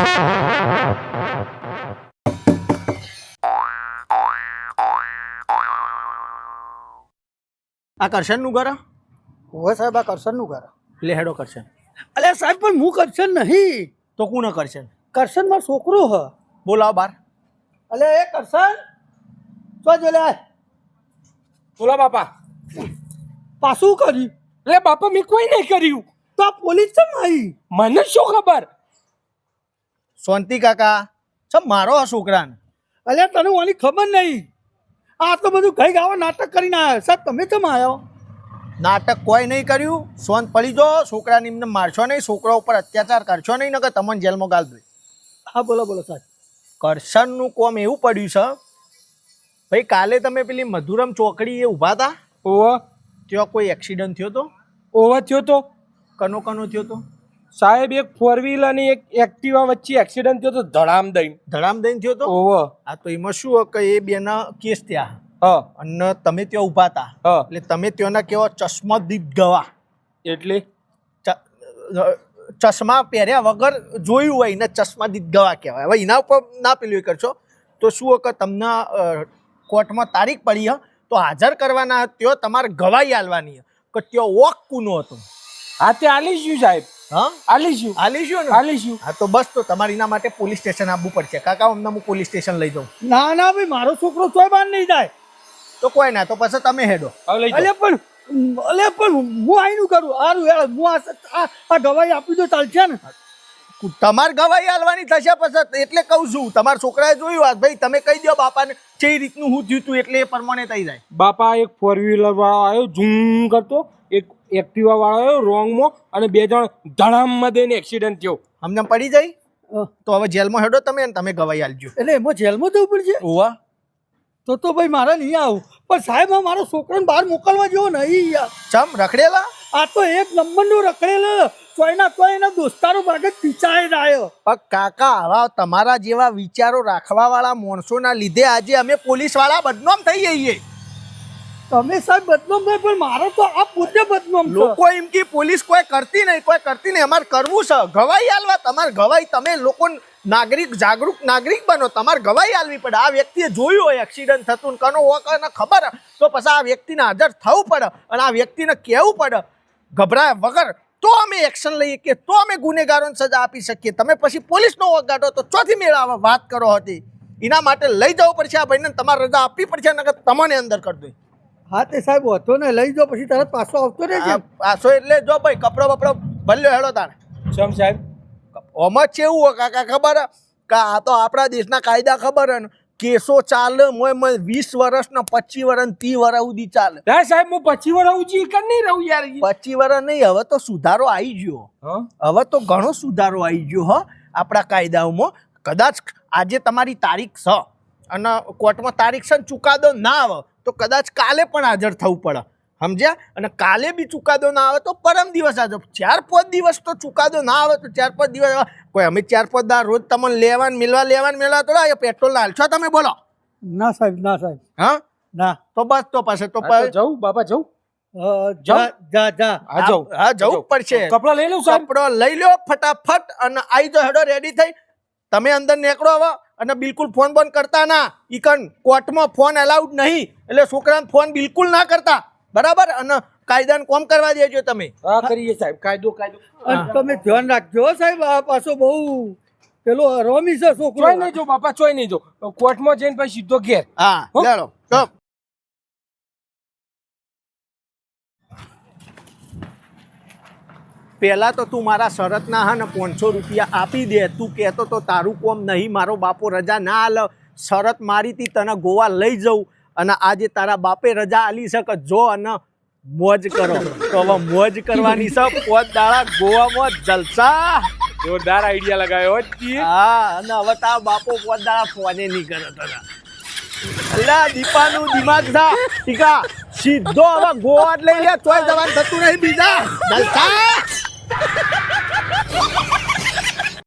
આ કરશનનું ઘર હોય સાહેબ આ કરશનનું ઘર. લે હેડો કરશન. અલે સાહેબ પણ હું કરશન નહીં. તો કોણ કરશન? કરશન મારો છોકરો હ. બોલાવ બાર. અલે એ કરશન. તો જો લે બોલા બાપા. પાછું કર્યું. એટલે બાપા મેં કોઈ નહીં કર્યું. તો આ પોલીસ ચમ આવી મને શું ખબર? શાંતિ કાકા છ મારો આ છોકરાને? અલ્યા તને ઓની ખબર નહીં? આ તો બધું કઈ ગાવા નાટક કરીને આવ્યા સાહેબ તમે કેમ આવ્યો નાટક કોઈ નહીં કર્યું. સોન પડી જો છોકરાને એમને મારશો નહીં છોકરા ઉપર અત્યાચાર કરશો નહીં નકર તમને જેલમાં ગાલ દે. હા બોલો બોલો સાહેબ. કરશનનું કોમ એવું પડ્યું છે. ભાઈ કાલે તમે પેલી મધુરમ ચોકડી એ ઊભા હતા? ઓવા ત્યાં કોઈ એક્સિડન્ટ થયો તો? ઓવા થયો તો. કનો કનો થયો તો? સાહેબ એક ફોર વ્હીલ અને એક એક્ટિવા વચ્ચે એક્સિડન્ટ થયો તો ધડામ દઈને. ધડામ દઈને થયો તો? ઓવા આ તો એમાં શું કે એ બેના કેસ થયા. હા. અને તમે ત્યાં ઊભા હતા. એટલે તમે ત્યાંના કેવા ચશ્મદીપ ગવા. એટલે? ચશ્મા પહેર્યા વગર જોયું હોય એને ચશ્મા દીપ ગવા કહેવાય. હવે એના ઉપર ના પેલું કરશો. તો શું કે તમને કોર્ટમાં તારીખ પડી હ તો હાજર કરવાના ત્યો તમારે ગવાહી આલવાની હ. કે ત્યો વોક કુનો હતો. હા તે આલીશું સાહેબ. હા? આલીશું આલીશું ને આલીશું હા તો બસ તો તમારે એના માટે પોલીસ સ્ટેશન આવવું પડશે. કાકા અમને હું પોલીસ સ્ટેશન લઈ જાઉં. ના ના ભાઈ મારો છોકરો તોય બાર નહીં જાય. તો કોઈ ના તો પછી તમે હેડો. અલ્યા પણ અલે પણ હું આઈનું કરું. સારું યાર હું આ- આ આ આપી દો ચાલશે ને? તમારે ગવાઈ હાલવાની થશે પછી એટલે કહું છું તમારા છોકરાએ જોયું આ ભાઈ તમે કહી દો બાપાને જે રીતનું હું થયું હતું એટલે એ પ્રમાણે થઈ જાય. બાપા એક ફોર વ્હીલર વાળો આવ્યો ઝૂમ કરતો એક એક્ટિવા વાળો આવ્યો રોંગમાં અને બે જણ ધડામમાં દઈને એક્સિડન્ટ થયો. અમને પડી જાય? તો હવે જેલમાં હેડો તમે અને તમે ગવાઈ હાલજો એટલે એમાં જેલમાં જવું પડશે? ઓવા તો તો ભાઈ મારે નહીં આવું. પણ સાહેબ આ મારો છોકરાને બહાર મોકલવા જેવો નહીં યાર. ચમ રખડેલા? આ તો એક નંબરનું રખડેલો. તોય એના દોસ્તારો ભાગે પીચાય રહ્યો. પણ કાકા આવા તમારા જેવા વિચારો રાખવાવાળા માણસોના લીધે આજે અમે પોલીસવાળા બદનામ થઈ જઈએ. તમે સાહેબ બદનામ થાય પણ મારો તો આ પોતે બદનામ લોકો એમ કે પોલીસ કોઈ કરતી નહીં કોઈ કરતી નહીં. અમારે કરવું છે. ગવાઈ આલવા તમારે ગવાઈ તમે લોકો નાગરિક જાગૃત નાગરિક બનો. તમારે ગવાઈ આલવી પડે. આ વ્યક્તિએ જોયું હોય એક્સિડન્ટ થતું ને કનો હોય કને ખબર. તો પછી આ વ્યક્તિને હાજર થવું પડે અને આ વ્યક્તિને કહેવું પડે. ગભરાય વગર તો અમે એક્શન લઈએ કે તો અમે ગુનેગારોને સજા આપી શકીએ. તમે પછી પોલીસનો વગાડો તો ચોથી મેળાવા વાત કરો હતી. એના માટે લઈ જવું પડશે આ ભાઈને તમારે રજા આપવી પડશે નકર તમને અંદર કરી દઈ હા તે સાહેબ હતો ને લઈ જાઓ પછી તરત પાછો આવતો રહે છે પાછો એટલે જો ભાઈ કપડો બપડો ભલ્યો હેડો તાણે. સમ સાહેબ? ઓમાં છે એવું કાકા ખબર? હે? કે આ તો આપણા દેશના કાયદા ખબર હે ને. કેસો ચાલે મોય મોય વીસ વર્ષ ને પચીસ વર્ષ ત્રીસ વર્ષ સુધી ચાલે. હા સાહેબ હું પછી વાર આવું છું કર નહીં રહું યાર. પચીસ વર્ષ નહીં હવે તો સુધારો આવી ગયો. હા? હવે તો ઘણો સુધારો આવી ગયો હ આપણા કાયદાઓમાં. કદાચ આજે તમારી તારીખ છે અને કોર્ટમાં તારીખ છે ને ચુકાદો ના આવે તો કદાચ કાલે પણ હાજર થવું પડે. સમજ્યા? અને કાલે બી ચુકાદો ના આવે તો પરમ દિવસ આજો ચાર પાંચ દિવસ તો ચુકાદો ના આવે તો ચાર પાંચ દિવસ કોઈ અમે ચાર પાંચ દાર રોજ તમને લેવાન મિલવા લેવાન મેળવા તો એ પેટ્રોલ ના હાલશો તમે બોલો. ના સાહેબ ના સાહેબ. હા? ના. તો બસ તો પાસે તો જવું બાપા જવું કપડા લઈ લઉં સાહેબ? કપડો લઈ લો ફટાફટ અને આવી જાઓ હેડો રેડી થઈ. તમે અંદર નીકળો હવે અને બિલકુલ ફોન બંધ કરતા ના. ઈકન કોર્ટમાં ફોન અલાઉડ નહીં. એટલે છોકરાને ફોન બિલકુલ ના કરતા. બરાબર? અને કાયદાને કોમ કરવા દેજો તમે. હા કરીએ સાહેબ. કાયદો કાયદો. અને તમે ધ્યાન રાખજો સાહેબ આ પાછો બહુ પેલો રોમી છે છોકરો. ચોઈ નહીં જો બાપા ચોઈ નહીં જો. કોર્ટમાં જઈને પછી સીધો ઘેર. હા ચાલો લેડો પહેલાં તો તું મારા શરતના હા ને પાંચસો રૂપિયા આપી દે. તું કહેતો તો તારું કોમ નહીં મારો બાપો રજા ના આલે શરત મારી તી તને ગોવા લઈ જઉં. અને આજે તારા બાપે રજા આલી શકે જો અને મોજ કરો. તો હવે મોજ કરવાની છે. પોત દાડા ગોવામાં જલસા. જોરદાર આઈડિયા લગાવ્યો હો હા અને હવે તારા બાપો પોત દાડા ફોને નહીં કરે તને. અલ્લા દીપાનું દિમાગ થા ટીકા સીધો હવે ગોવા જ લઈ લે તોય જવાનું થતું નહીં બીજા. જલસા.